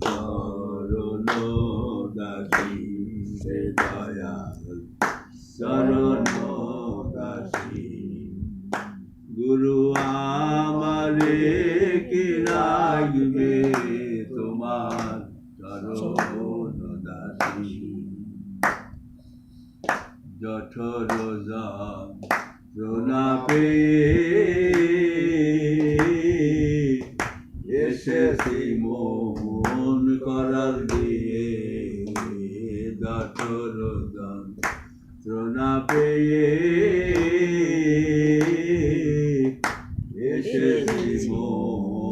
চরণ দাসী দয়াল চরণ দাসী গুরু কি রাখবে তোমার চরণ দাসী জঠর যন্ত্রণা পেয়ে জঠর যন্ত্রণা পেয়ে এসেছি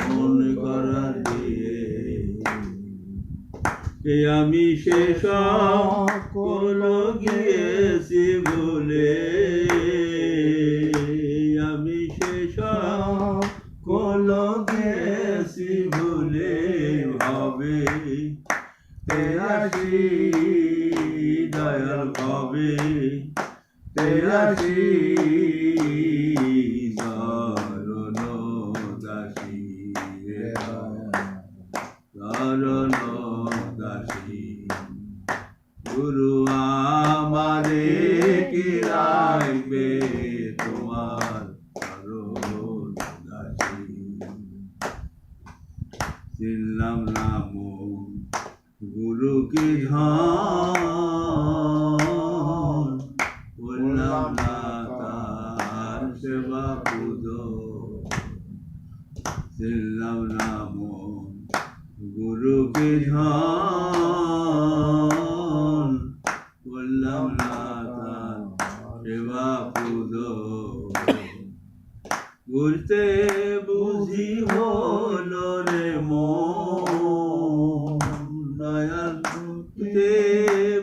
মন করার দিয়ে এ আমি সে সকল গিয়েছি ভুলে আমি সে সকল গিয়েছি ভুলে হবে আসি কবে তে আসি চরণ দাসী চরণ দাসী। গুরু আমারে কি রাখবে তোমার চরণ দাসী? চিনলাম নাম গুরু কি ধন পুজো চিনলাম নাম গুরু কি ধন বললাম না সেবা পুজো ঘুরতে বুঝি হলো রে দয়াল ঘুরতে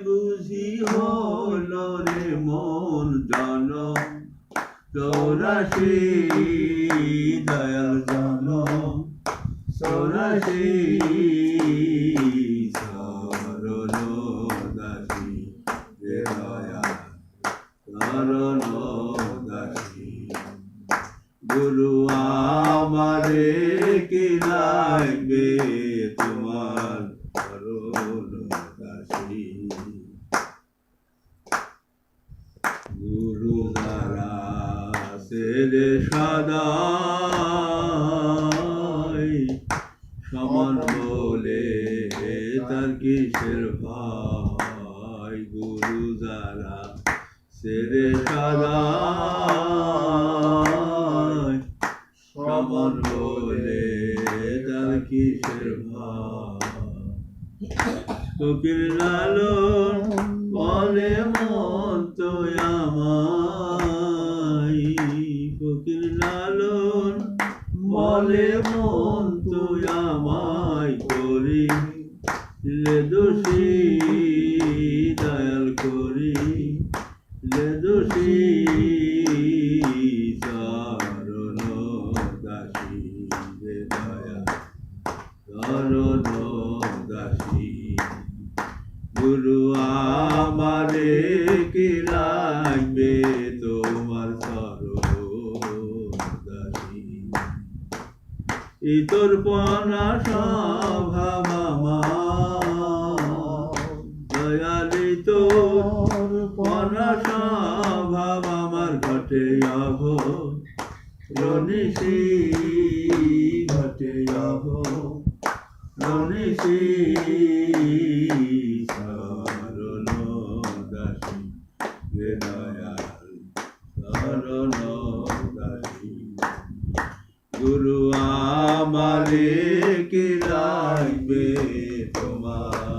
বুঝি হলো রে মন জন চৌরাশি দয়াল জন চৌরাশি গুরু আমারে কি লাগবে তোমার চরণ দাসী সেরে সদাই। সমান বলে তার কিসের ভাই গুরু দ্বারা সেরে সদাই। সমান বলে তার কিসের ভাই লালন মন তো আমায় বলে মন তো আমায় করি, লে দোষী দয়াল করি, লে দোষী চরণ দাসী রে দয়া চরণ দাসী। গুরু আমারে কি লাগবে তোমার ইতর পনা স্বভাব দয়ালি তোর পনা স্বভাব আমার ঘটে অভ রনিশি ঘটে অভ রনিশি গুরু আমারে কি রাখবে তোমার?